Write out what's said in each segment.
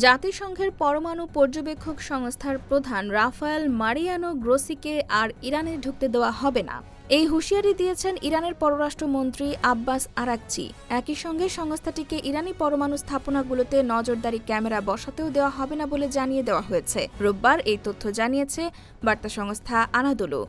জাতিসংঘের পরমাণু পর্যবেক্ষক সংস্থার প্রধান রাফায়েল মারিয়ানো গ্রোসিকে আর ইরানে ঢুকতে দেওয়া হবে না। এই হুঁশিয়ারি দিয়েছেন ইরানের পররাষ্ট্রমন্ত্রী আব্বাস আরাকচি। একই সঙ্গে সংস্থাটিকে ইরানি পরমাণু স্থাপনাগুলোতে নজরদারি ক্যামেরা বসাতেও দেওয়া হবে না বলে জানিয়ে দেওয়া হয়েছে। রোববার এই তথ্য জানিয়েছে বার্তা সংস্থা আনাদোলো।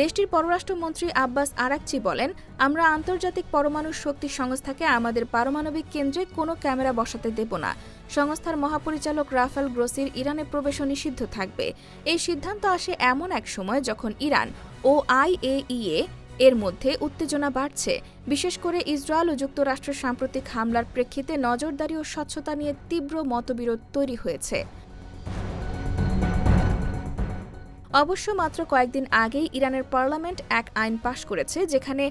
দেশটির পররাষ্ট্রমন্ত্রী আব্বাস আরাকচি বলেন, আমরা আন্তর্জাতিক পরমাণু শক্তি সংস্থাকে আমাদের পারমাণবিক কেন্দ্রে কোনো ক্যামেরা বসাতে দেব না। সংস্থার মহাপরিচালক রাফেল গ্রোসির ইরানে প্রবেশও নিষিদ্ধ থাকবে। এই সিদ্ধান্ত আসে এমন এক সময় যখন ইরান ও আইএইএ এর মধ্যে উত্তেজনা বাড়ছে। বিশেষ করে ইসরায়েল ও যুক্তরাষ্ট্রের সাম্প্রতিক হামলার প্রেক্ষিতে নজরদারি ও স্বচ্ছতা নিয়ে তীব্র মতবিরোধ তৈরি হয়েছে। অবশ্য মাত্র কয়েকদিন আগেই ইরানের পার্লামেন্ট এক আইন পাশ করেছে, যেখানে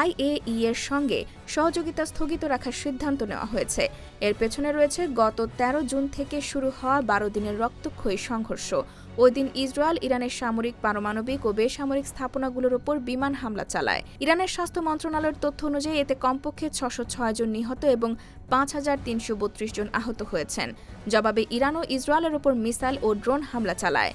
আইএই এর সঙ্গে সহযোগিতা স্থগিত রাখার সিদ্ধান্ত নেওয়া হয়েছে। এর পেছনে রয়েছে গত ১৩ জুন থেকে শুরু হওয়া বারো দিনের রক্তক্ষয়ী সংঘর্ষ। ওই দিন ইসরায়েল ইরানের সামরিক, পারমাণবিক ও বেসামরিক স্থাপনাগুলোর ওপর বিমান হামলা চালায়। ইরানের স্বাস্থ্য মন্ত্রণালয়ের তথ্য অনুযায়ী এতে কমপক্ষে ছশো ছয় জন নিহত এবং পাঁচ হাজার তিনশো বত্রিশ জন আহত হয়েছেন। জবাবে ইরান ও ইসরায়েলের ওপর মিসাইল ও ড্রোন হামলা চালায়।